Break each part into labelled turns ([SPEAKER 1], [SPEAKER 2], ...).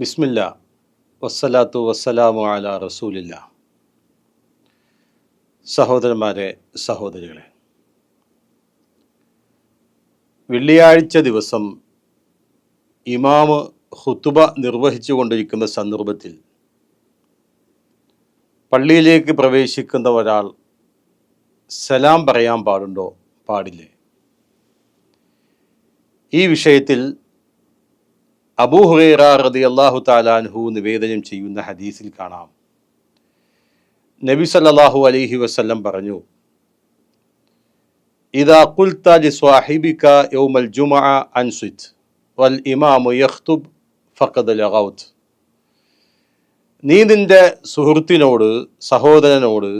[SPEAKER 1] ബിസ്മില്ല. വസ്സലാത്തു വസ്സലാമു അല റസൂലില്ല. സഹോദരന്മാരെ സഹോദരികളെ. വെള്ളിയാഴ്ച ദിവസം ഇമാമ് ഹുത്തുബ നിർവഹിച്ചു കൊണ്ടിരിക്കുന്ന സന്ദർഭത്തിൽ പള്ളിയിലേക്ക് പ്രവേശിക്കുന്ന ഒരാൾ സലാം പറയാൻ പാടുണ്ടോ? പാടില്ലേ. ഈ വിഷയത്തിൽ അബൂ ഹുറൈറ അള്ളാഹു താലാൻഹു നിവേദനം ചെയ്യുന്ന ഹദീസിൽ കാണാം. നബി സല്ലാഹു അലൈഹി വസല്ലം പറഞ്ഞു യൗമൽ വൽ ഇമാമു ലഗൗത് നീ നിന്റെ സുഹൃത്തിനോട് സഹോദരനോട്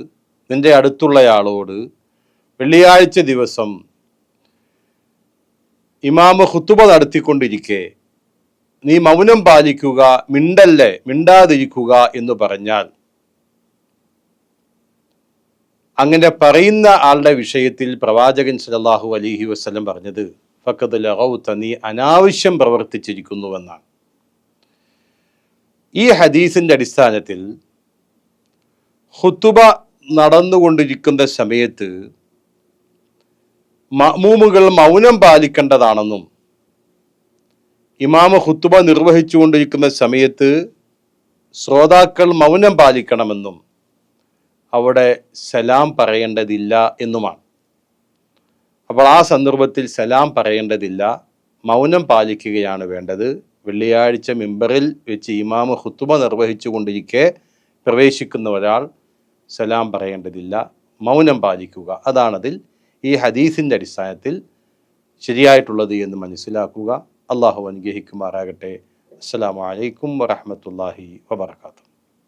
[SPEAKER 1] നിന്റെ അടുത്തുള്ളയാളോട് വെള്ളിയാഴ്ച ദിവസം ഇമാമ ഹുത്തുബ നടത്തിക്കൊണ്ടിരിക്കെ നീ മൗനം പാലിക്കുക മിണ്ടല്ലേ മിണ്ടാതിരിക്കുക എന്ന് പറഞ്ഞാൽ അങ്ങനെ പറയുന്ന ആളുടെ വിഷയത്തിൽ പ്രവാചകൻ സല്ലല്ലാഹു അലൈഹി വസ്ലം പറഞ്ഞത് ഫക്കത് ലഹൗത്ത നീ അനാവശ്യം പ്രവർത്തിച്ചിരിക്കുന്നുവെന്നാണ്. ഈ ഹദീസിന്റെ അടിസ്ഥാനത്തിൽ ഹുത്തുബ നടന്നുകൊണ്ടിരിക്കുന്ന സമയത്ത് മഅമൂമുകൾ മൗനം പാലിക്കേണ്ടതാണെന്നും ഇമാമ ഹുത്തുബ നിർവഹിച്ചുകൊണ്ടിരിക്കുന്ന സമയത്ത് ശ്രോതാക്കൾ മൗനം പാലിക്കണമെന്നും അവിടെ സലാം പറയേണ്ടതില്ല എന്നുമാണ്. അപ്പോൾ ആ സന്ദർഭത്തിൽ സലാം പറയേണ്ടതില്ല മൗനം പാലിക്കുകയാണ് വേണ്ടത്. വെള്ളിയാഴ്ച മെമ്പറിൽ വെച്ച് ഇമാമ ഹുത്തുബ നിർവഹിച്ചു കൊണ്ടിരിക്കെ പ്രവേശിക്കുന്ന ഒരാൾ സലാം പറയേണ്ടതില്ല മൗനം പാലിക്കുക. അതാണതിൽ ഈ ഹദീസിന്റെ അടിസ്ഥാനത്തിൽ ശരിയായിട്ടുള്ളത് എന്ന് മനസ്സിലാക്കുക. അള്ളാഹു അനുഗ്രഹിക്കുമാറാകട്ടെ. അസ്സാം വലൈക്കും വറഹമത്തല്ലാഹി വബർക്കാത്തു